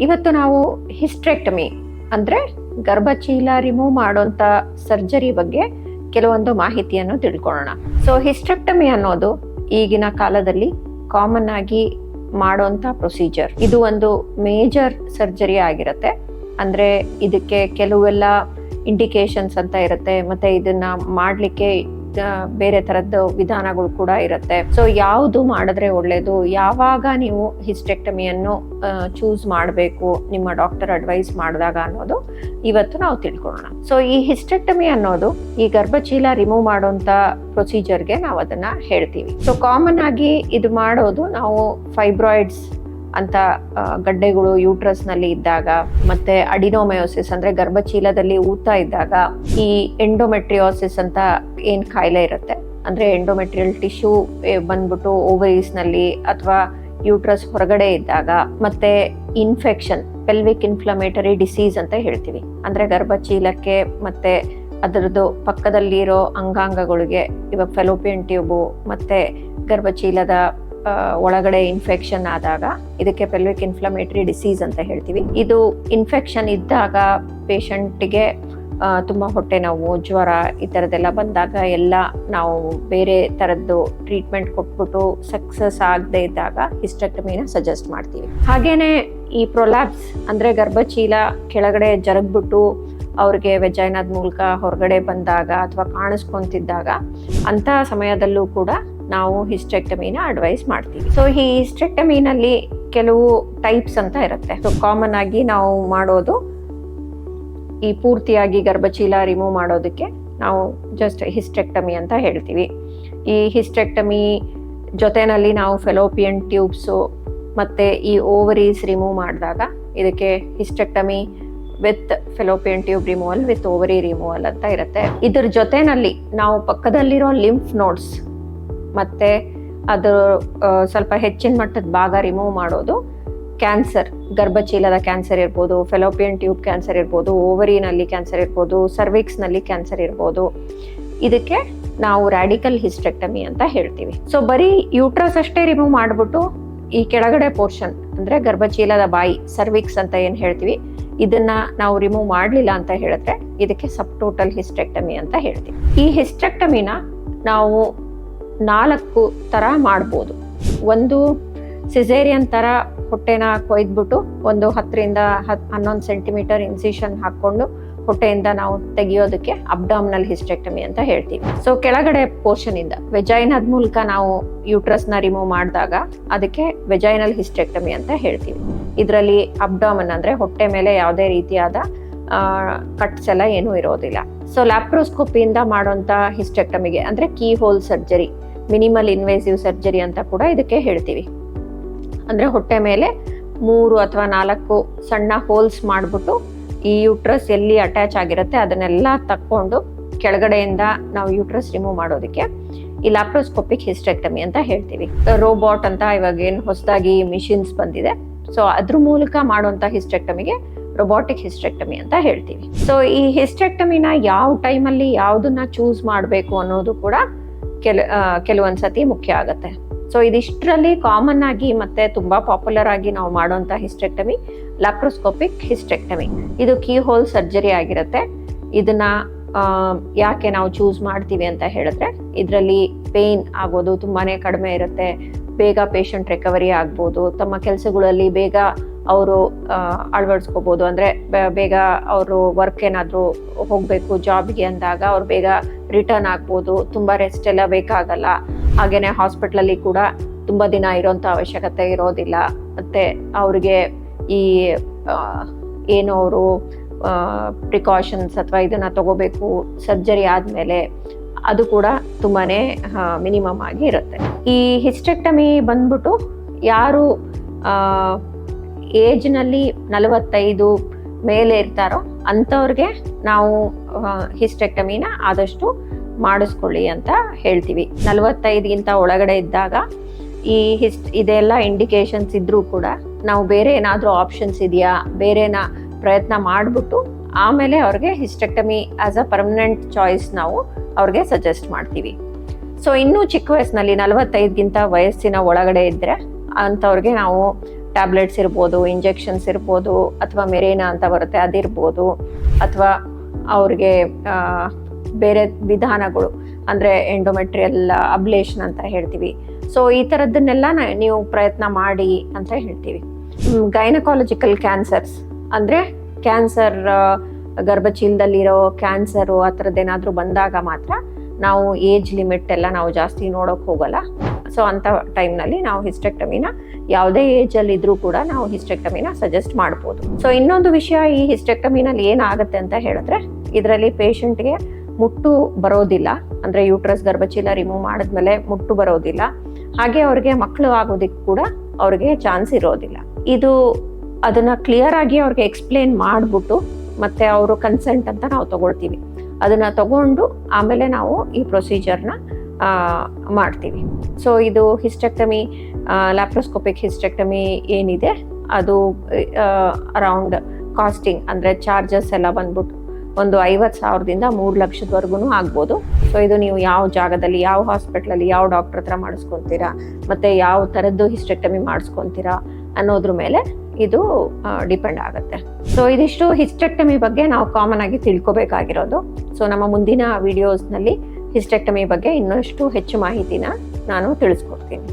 ಇವತ್ತು ನಾವು ಹಿಸ್ಟ್ರೆಕ್ಟಮಿ, ಅಂದ್ರೆ ಗರ್ಭಚೀಲ ರಿಮೂವ್ ಮಾಡುವಂತ ಸರ್ಜರಿ ಬಗ್ಗೆ ಕೆಲವೊಂದು ಮಾಹಿತಿಯನ್ನು ತಿಳ್ಕೊಳ್ಳೋಣ. ಸೊ ಹಿಸ್ಟ್ರೆಕ್ಟಮಿ ಅನ್ನೋದು ಈಗಿನ ಕಾಲದಲ್ಲಿ ಕಾಮನ್ ಆಗಿ ಮಾಡುವಂತ ಪ್ರೊಸೀಜರ್ ಇದು ಒಂದು ಮೇಜರ್ ಸರ್ಜರಿ ಆಗಿರುತ್ತೆ. ಅಂದ್ರೆ ಇದಕ್ಕೆ ಕೆಲವೆಲ್ಲ ಇಂಡಿಕೇಶನ್ಸ್ ಅಂತ ಇರುತ್ತೆ. ಮತ್ತೆ ಇದನ್ನ ಮಾಡ್ಲಿಕ್ಕೆ ಬೇರೆ ತರದ್ದು ವಿಧಾನಗಳು ಕೂಡ ಇರುತ್ತೆ. ಸೊ ಯಾವುದು ಮಾಡಿದ್ರೆ ಒಳ್ಳೇದು? ಯಾವಾಗ ನೀವು ಹಿಸ್ಟೆಕ್ಟಮಿಯನ್ನು ಚೂಸ್ ಮಾಡಬೇಕು, ನಿಮ್ಮ ಡಾಕ್ಟರ್ ಅಡ್ವೈಸ್ ಮಾಡಿದಾಗ ಅನ್ನೋದು ಇವತ್ತು ನಾವು ತಿಳ್ಕೊಳ್ಳೋಣ. ಸೊ ಈ ಹಿಸ್ಟೆಕ್ಟಮಿ ಅನ್ನೋದು ಈ ಗರ್ಭಚೀಲ ರಿಮೂವ್ ಮಾಡೋಂಥ ಪ್ರೊಸೀಜರ್ಗೆ ನಾವು ಅದನ್ನ ಹೇಳ್ತೀವಿ. ಸೊ ಕಾಮನ್ ಆಗಿ ಇದು ಮಾಡೋದು ನಾವು ಫೈಬ್ರಾಯ್ಡ್ಸ್ ಅಂತ ಗಡ್ಡೆಗಳು ಯೂಟ್ರಸ್ನಲ್ಲಿ ಇದ್ದಾಗ, ಮತ್ತೆ ಅಡಿನೋಮಯೋಸಿಸ್ ಅಂದ್ರೆ ಗರ್ಭಚೀಲದಲ್ಲಿ ಊತ ಇದ್ದಾಗ ಈ ಎಂಡೋಮೆಟ್ರಿಯೋಸಿಸ್ ಅಂತ ಏನ್ ಕಾಯಿಲೆ ಇರುತ್ತೆ? ಅಂದ್ರೆ ಎಂಡೋಮೆಟ್ರಿಯಲ್ ಟಿಶ್ಯೂ ಬಂದ್ಬಿಟ್ಟು ಓವರೀಸ್ನಲ್ಲಿ ಅಥವಾ ಯೂಟ್ರಸ್ ಹೊರಗಡೆ ಇದ್ದಾಗ, ಮತ್ತೆ ಇನ್ಫೆಕ್ಷನ್, ಪೆಲ್ವಿಕ್ ಇನ್ಫ್ಲಮೇಟರಿ ಡಿಸೀಸ್ ಅಂತ ಹೇಳ್ತೀವಿ. ಅಂದ್ರೆ ಗರ್ಭಚೀಲಕ್ಕೆ ಮತ್ತೆ ಅದರದ್ದು ಪಕ್ಕದಲ್ಲಿರೋ ಅಂಗಾಂಗಗಳಿಗೆ, ಇವಾಗ ಫೆಲೋಪಿಯನ್ ಟ್ಯೂಬು, ಮತ್ತೆ ಗರ್ಭಚೀಲದ ಒಳಗಡೆ ಇನ್ಫೆಕ್ಷನ್ ಆದಾಗ ಇದಕ್ಕೆ ಪೆಲ್ವಿಕ್ ಇನ್ಫ್ಲಮೇಟರಿ ಡಿಸೀಸ್ ಅಂತ ಹೇಳ್ತೀವಿ. ಇದು ಇನ್ಫೆಕ್ಷನ್ ಇದ್ದಾಗ ಪೇಷಂಟ್ಗೆ ತುಂಬ ಹೊಟ್ಟೆ ನೋವು, ಜ್ವರ ಈ ಥರದ್ದೆಲ್ಲ ಬಂದಾಗ ಎಲ್ಲ ನಾವು ಬೇರೆ ಥರದ್ದು ಟ್ರೀಟ್ಮೆಂಟ್ ಕೊಟ್ಬಿಟ್ಟು ಸಕ್ಸಸ್ ಆಗದೆ ಇದ್ದಾಗ ಹಿಸ್ಟೆಕ್ಟಮಿನ ಸಜೆಸ್ಟ್ ಮಾಡ್ತೀವಿ. ಹಾಗೇನೆ ಈ ಪ್ರೊಲ್ಯಾಪ್ಸ್ ಅಂದರೆ ಗರ್ಭಚೀಲ ಕೆಳಗಡೆ ಜರಗ್ಬಿಟ್ಟು ಅವ್ರಿಗೆ ವೆಜೈನದ ಮೂಲಕ ಹೊರಗಡೆ ಬಂದಾಗ ಅಥವಾ ಕಾಣಿಸ್ಕೊಂತಿದ್ದಾಗ ಅಂಥ ಸಮಯದಲ್ಲೂ ಕೂಡ ನಾವು ಹಿಸ್ಟೆಕ್ಟಮಿನ ಅಡ್ವೈಸ್ ಮಾಡ್ತೀವಿ. ಸೊ ಈ ಹಿಸ್ಟೆಕ್ಟಮಿನಲ್ಲಿ ಕೆಲವು ಟೈಪ್ಸ್ ಅಂತ ಇರುತ್ತೆ. ಸೊ ಕಾಮನ್ ಆಗಿ ನಾವು ಮಾಡೋದು ಈ ಪೂರ್ತಿಯಾಗಿ ಗರ್ಭಚೀಲ ರಿಮೂವ್ ಮಾಡೋದಕ್ಕೆ ನಾವು ಜಸ್ಟ್ ಹಿಸ್ಟೆಕ್ಟಮಿ ಅಂತ ಹೇಳ್ತೀವಿ. ಈ ಹಿಸ್ಟೆಕ್ಟಮಿ ಜೊತೆನಲ್ಲಿ ನಾವು ಫೆಲೋಪಿಯನ್ ಟ್ಯೂಬ್ಸು ಮತ್ತು ಈ ಓವರೀಸ್ ರಿಮೂವ್ ಮಾಡಿದಾಗ ಇದಕ್ಕೆ hysterectomy with fallopian tube removal with ovary removal ಅಂತ ಇರುತ್ತೆ. ಇದ್ರ ಜೊತೆನಲ್ಲಿ ನಾವು ಪಕ್ಕದಲ್ಲಿರೋ ಲಿಂಫ್ ನೋಡ್ಸ್ ಮತ್ತೆ ಅದು ಸ್ವಲ್ಪ ಹೆಚ್ಚಿನ ಮಟ್ಟದ ಭಾಗ ರಿಮೂವ್ ಮಾಡೋದು. ಕ್ಯಾನ್ಸರ್ ಗರ್ಭಚೀಲದ ಕ್ಯಾನ್ಸರ್ ಇರ್ಬೋದು ಫೆಲೋಪಿಯನ್ ಟ್ಯೂಬ್ ಕ್ಯಾನ್ಸರ್ ಇರ್ಬೋದು ಓವರಿನಲ್ಲಿ ಕ್ಯಾನ್ಸರ್ ಇರ್ಬೋದು ಸರ್ವಿಕ್ಸ್ನಲ್ಲಿ ಕ್ಯಾನ್ಸರ್ ಇರ್ಬೋದು. ಇದಕ್ಕೆ ನಾವು ರ್ಯಾಡಿಕಲ್ ಹಿಸ್ಟೆಕ್ಟಮಿ ಅಂತ ಹೇಳ್ತೀವಿ. ಸೊ ಬರೀ ಯೂಟ್ರಸ್ ಅಷ್ಟೇ ರಿಮೂವ್ ಮಾಡಿಬಿಟ್ಟು ಈ ಕೆಳಗಡೆ ಪೋರ್ಷನ್ ಅಂದರೆ ಗರ್ಭಚೀಲದ ಬಾಯಿ ಸರ್ವಿಕ್ಸ್ ಅಂತ ಏನು ಹೇಳ್ತೀವಿ, ಇದನ್ನ ನಾವು ರಿಮೂವ್ ಮಾಡಲಿಲ್ಲ ಅಂತ ಹೇಳಿದ್ರೆ ಇದಕ್ಕೆ ಸಬ್ ಟೋಟಲ್ ಹಿಸ್ಟೆಕ್ಟಮಿ ಅಂತ ಹೇಳ್ತೀವಿ. ಈ ಹಿಸ್ಟೆಕ್ಟಮಿನ ನಾವು ನಾಲ್ಕು ಥರ ಮಾಡ್ಬೋದು. ಒಂದು ಸಿಸೇರಿಯನ್ ಥರ ಹೊಟ್ಟೆನ ಕೊಯ್ದ್ಬಿಟ್ಟು ಒಂದು ಹತ್ತರಿಂದ ಹತ್, ಹನ್ನೊಂದು ಸೆಂಟಿಮೀಟರ್ ಇನ್ಸಿಷನ್ ಹಾಕ್ಕೊಂಡು ಹೊಟ್ಟೆಯಿಂದ ನಾವು ತೆಗಿಯೋದಕ್ಕೆ ಅಬ್ಡಾಮಿನಲ್ ಹಿಸ್ಟೆಕ್ಟಮಿ ಅಂತ ಹೇಳ್ತೀವಿ. ಸೊ ಕೆಳಗಡೆ ಪೋರ್ಷನ್ ಇಂದ ವೆಜೈನದ ಮೂಲಕ ನಾವು ಯೂಟ್ರಸ್ನ ರಿಮೂವ್ ಮಾಡಿದಾಗ ಅದಕ್ಕೆ ವೆಜೈನಲ್ ಹಿಸ್ಟೆಕ್ಟಮಿ ಅಂತ ಹೇಳ್ತೀವಿ. ಇದರಲ್ಲಿ ಅಬ್ಡಾಮನ್ ಅಂದ್ರೆ ಹೊಟ್ಟೆ ಮೇಲೆ ಯಾವುದೇ ರೀತಿಯಾದ ಕಟ್ಸ್ ಎಲ್ಲ ಏನೂ ಇರೋದಿಲ್ಲ. ಸೊ ಲ್ಯಾಪ್ರೋಸ್ಕೋಪಿಯಿಂದ ಮಾಡುವಂಥ ಹಿಸ್ಟೆಕ್ಟಮಿಗೆ, ಅಂದ್ರೆ key hole surgery, minimal invasive surgery ಅಂತ ಕೂಡ ಇದಕ್ಕೆ ಹೇಳ್ತೀವಿ. ಅಂದ್ರೆ ಹೊಟ್ಟೆ ಮೇಲೆ ಮೂರು ಅಥವಾ ನಾಲ್ಕು ಸಣ್ಣ ಹೋಲ್ಸ್ ಮಾಡಿಬಿಟ್ಟು ಈ ಯೂಟ್ರಸ್ ಎಲ್ಲಿ ಅಟ್ಯಾಚ್ ಆಗಿರುತ್ತೆ ಅದನ್ನೆಲ್ಲ ತಕ್ಕೊಂಡು ಕೆಳಗಡೆಯಿಂದ ನಾವು ಯೂಟ್ರಸ್ ರಿಮೂವ್ ಮಾಡೋದಕ್ಕೆ ಈ ಲ್ಯಾಪ್ರೋಸ್ಕೋಪಿಕ್ ಹಿಸ್ಟೆಕ್ಟಮಿ ಅಂತ ಹೇಳ್ತೀವಿ. ರೋಬೋಟ್ ಅಂತ ಇವಾಗ ಏನು ಹೊಸದಾಗಿ ಮಿಷಿನ್ಸ್ ಬಂದಿದೆ. ಸೊ ಅದ್ರ ಮೂಲಕ ಮಾಡುವಂಥ ಹಿಸ್ಟೆಕ್ಟಮಿಗೆ ರೊಬಾಟಿಕ್ ಹಿಸ್ಟೆಕ್ಟಮಿ ಅಂತ ಹೇಳ್ತೀವಿ. ಸೊ ಈ ಹಿಸ್ಟೆಕ್ಟಮಿನ ಯಾವ ಟೈಮಲ್ಲಿ ಯಾವುದನ್ನ ಚೂಸ್ ಮಾಡಬೇಕು ಅನ್ನೋದು ಕೂಡ ಕೆಲ ಕೆಲವೊಂದ್ಸತಿ ಸತಿ ಮುಖ್ಯ ಆಗುತ್ತೆ. ಸೊ ಇದಿಷ್ಟರಲ್ಲಿ ಕಾಮನ್ ಆಗಿ ಮತ್ತೆ ತುಂಬಾ ಪಾಪ್ಯುಲರ್ ಆಗಿ ನಾವು ಮಾಡುವಂತ ಹಿಸ್ಟೆಕ್ಟಮಿ ಲ್ಯಾಪ್ರೋಸ್ಕೋಪಿಕ್ ಹಿಸ್ಟೆಕ್ಟಮಿ ಇದು ಕೀ ಹೋಲ್ ಸರ್ಜರಿ ಆಗಿರುತ್ತೆ. ಇದನ್ನ ಯಾಕೆ ನಾವು ಚೂಸ್ ಮಾಡ್ತೀವಿ ಅಂತ ಹೇಳಿದ್ರೆ, ಇದರಲ್ಲಿ ಪೇನ್ ಆಗೋದು ತುಂಬಾನೇ ಕಡಿಮೆ ಇರುತ್ತೆ. ಬೇಗ ಪೇಷಂಟ್ ರಿಕವರಿ ಆಗ್ಬೋದು, ತಮ್ಮ ಕೆಲಸಗಳಲ್ಲಿ ಬೇಗ ಅವರು ಅಳವಡಿಸ್ಕೋಬೋದು. ಅಂದರೆ ಬೇಗ ಅವರು ವರ್ಕ್ ಏನಾದರೂ ಹೋಗಬೇಕು ಜಾಬ್ಗೆ ಅಂದಾಗ ಅವ್ರು ಬೇಗ ರಿಟರ್ನ್ ಆಗ್ಬೋದು. ತುಂಬ ರೆಸ್ಟ್ ಎಲ್ಲ ಬೇಕಾಗಲ್ಲ. ಹಾಗೆಯೇ ಹಾಸ್ಪಿಟ್ಲಲ್ಲಿ ಕೂಡ ತುಂಬ ದಿನ ಇರೋಂಥ ಅವಶ್ಯಕತೆ ಇರೋದಿಲ್ಲ. ಮತ್ತು ಅವ್ರಿಗೆ ಈ ಏನು ಅವರು ಪ್ರಿಕಾಷನ್ಸ್ ಅಥವಾ ಇದನ್ನು ತಗೋಬೇಕು ಸರ್ಜರಿ ಆದಮೇಲೆ ಅದು ಕೂಡ ತುಂಬಾನೇ ಮಿನಿಮಮ್ ಆಗಿ ಇರುತ್ತೆ. ಈ ಹಿಸ್ಟೆಕ್ಟಮಿ ಬಂದ್ಬಿಟ್ಟು ಯಾರು ಏಜ್ನಲ್ಲಿ ನಲವತ್ತೈದು ಮೇಲೆ ಇರ್ತಾರೋ ಅಂಥವ್ರಿಗೆ ನಾವು ಹಿಸ್ಟೆಕ್ಟಮಿನ ಆದಷ್ಟು ಮಾಡಿಸ್ಕೊಳ್ಳಿ ಅಂತ ಹೇಳ್ತೀವಿ. ನಲವತ್ತೈದಿಗಿಂತ ಒಳಗಡೆ ಇದ್ದಾಗ ಈ ಹಿಸ್ ಇದೆಲ್ಲ ಇಂಡಿಕೇಶನ್ಸ್ ಇದ್ದರೂ ಕೂಡ ನಾವು ಬೇರೆ ಏನಾದರೂ ಆಪ್ಷನ್ಸ್ ಇದೆಯಾ? ಬೇರೆನ ಪ್ರಯತ್ನ ಮಾಡಿಬಿಟ್ಟು ಆಮೇಲೆ ಅವ್ರಿಗೆ hysterectomy as a permanent choice ನಾವು ಅವ್ರಿಗೆ ಸಜೆಸ್ಟ್ ಮಾಡ್ತೀವಿ. ಸೊ ಇನ್ನೂ ಚಿಕ್ಕ ವಯಸ್ಸಿನಲ್ಲಿ ನಲವತ್ತೈದಕ್ಕಿಂತ ವಯಸ್ಸಿನ ಒಳಗಡೆ ಇದ್ದರೆ ಅಂಥವ್ರಿಗೆ ನಾವು ಟ್ಯಾಬ್ಲೆಟ್ಸ್ ಇರ್ಬೋದು ಇಂಜೆಕ್ಷನ್ಸ್ ಇರ್ಬೋದು, ಅಥವಾ ಮೆರೇನಾ ಅಂತ ಬರುತ್ತೆ ಅದಿರ್ಬೋದು, ಅಥವಾ ಅವ್ರಿಗೆ ಬೇರೆ ವಿಧಾನಗಳು, ಅಂದರೆ ಎಂಡೋಮೆಟ್ರಿಯಲ್ ಅಬ್ಲೇಷನ್ ಅಂತ ಹೇಳ್ತೀವಿ. ಸೊ ಈ ಥರದ್ದನ್ನೆಲ್ಲ ನೀವು ಪ್ರಯತ್ನ ಮಾಡಿ ಅಂತ ಹೇಳ್ತೀವಿ. ಗೈನಕಾಲಜಿಕಲ್ ಕ್ಯಾನ್ಸರ್ಸ್ ಅಂದರೆ ಕ್ಯಾನ್ಸರ್ ಗರ್ಭಚೀಲದಲ್ಲಿರೋ ಕ್ಯಾನ್ಸರು ಆ ಥರದ್ದೇನಾದರೂ ಬಂದಾಗ ಮಾತ್ರ ನಾವು ಏಜ್ ಲಿಮಿಟ್ ಎಲ್ಲ ನಾವು ಜಾಸ್ತಿ ನೋಡೋಕೆ ಹೋಗಲ್ಲ. ಸೊ ಅಂಥ ಟೈಮ್ನಲ್ಲಿ ನಾವು ಹಿಸ್ಟೆಕ್ಟಮಿನ ಯಾವುದೇ ಏಜಲ್ಲಿ ಇದ್ರೂ ಕೂಡ ನಾವು ಹಿಸ್ಟೆಕ್ಟಮಿನ ಸಜೆಸ್ಟ್ ಮಾಡ್ಬೋದು. ಸೊ ಇನ್ನೊಂದು ವಿಷಯ ಈ ಹಿಸ್ಟೆಕ್ಟಮಿನಲ್ಲಿ ಏನಾಗುತ್ತೆ ಅಂತ ಹೇಳಿದ್ರೆ, ಇದರಲ್ಲಿ ಪೇಷಂಟ್ಗೆ ಮುಟ್ಟು ಬರೋದಿಲ್ಲ. ಅಂದರೆ ಯೂಟ್ರಸ್ ಗರ್ಭಚೀಲ ರಿಮೂವ್ ಮಾಡಿದ್ಮೇಲೆ ಮುಟ್ಟು ಬರೋದಿಲ್ಲ. ಹಾಗೆ ಅವ್ರಿಗೆ ಮಕ್ಕಳು ಆಗೋದಕ್ಕೆ ಕೂಡ ಅವ್ರಿಗೆ ಚಾನ್ಸ್ ಇರೋದಿಲ್ಲ. ಇದು ಅದನ್ನ ಕ್ಲಿಯರ್ ಆಗಿ ಅವ್ರಿಗೆ ಎಕ್ಸ್ಪ್ಲೇನ್ ಮಾಡಿಬಿಟ್ಟು ಮತ್ತೆ ಅವರು ಕನ್ಸೆಂಟ್ ಅಂತ ನಾವು ತಗೊಳ್ತೀವಿ. ಅದನ್ನ ತಗೊಂಡು ಆಮೇಲೆ ನಾವು ಈ ಪ್ರೊಸೀಜರ್ನ ಮಾಡ್ತೀವಿ. ಸೊ ಇದು ಹಿಸ್ಟೆಕ್ಟಮಿ ಲ್ಯಾಪ್ರೋಸ್ಕೋಪಿಕ್ ಹಿಸ್ಟೆಕ್ಟಮಿ ಏನಿದೆ, ಅದು ಅರೌಂಡ್ ಕಾಸ್ಟಿಂಗ್ ಅಂದರೆ ಚಾರ್ಜಸ್ ಎಲ್ಲ ಬಂದ್ಬಿಟ್ಟು ಒಂದು ಐವತ್ತು ಸಾವಿರದಿಂದ ಮೂರು ಲಕ್ಷದವರೆಗೂ ಆಗ್ಬೋದು. ಸೊ ಇದು ನೀವು ಯಾವ ಜಾಗದಲ್ಲಿ, ಯಾವ ಹಾಸ್ಪಿಟ್ಲಲ್ಲಿ ಯಾವ ಡಾಕ್ಟ್ರ್ ಹತ್ರ ಮಾಡಿಸ್ಕೊತೀರಾ, ಮತ್ತು ಯಾವ ಥರದ್ದು ಹಿಸ್ಟೆಕ್ಟಮಿ ಮಾಡಿಸ್ಕೊತೀರಾ ಅನ್ನೋದ್ರ ಮೇಲೆ ಇದು ಡಿಪೆಂಡ್ ಆಗುತ್ತೆ. ಸೊ ಇದಿಷ್ಟು ಹಿಸ್ಟೆಕ್ಟಮಿ ಬಗ್ಗೆ ನಾವು ಕಾಮನ್ ಆಗಿ ತಿಳ್ಕೊಬೇಕಾಗಿರೋದು. ಸೊ ನಮ್ಮ ಮುಂದಿನ ವಿಡಿಯೋಸ್ನಲ್ಲಿ ಹಿಸ್ಟೆಕ್ಟಮಿ ಬಗ್ಗೆ ಇನ್ನಷ್ಟು ಹೆಚ್ಚು ಮಾಹಿತಿನ ನಾನು ತಿಳಿಸ್ಕೊಡ್ತೀನಿ.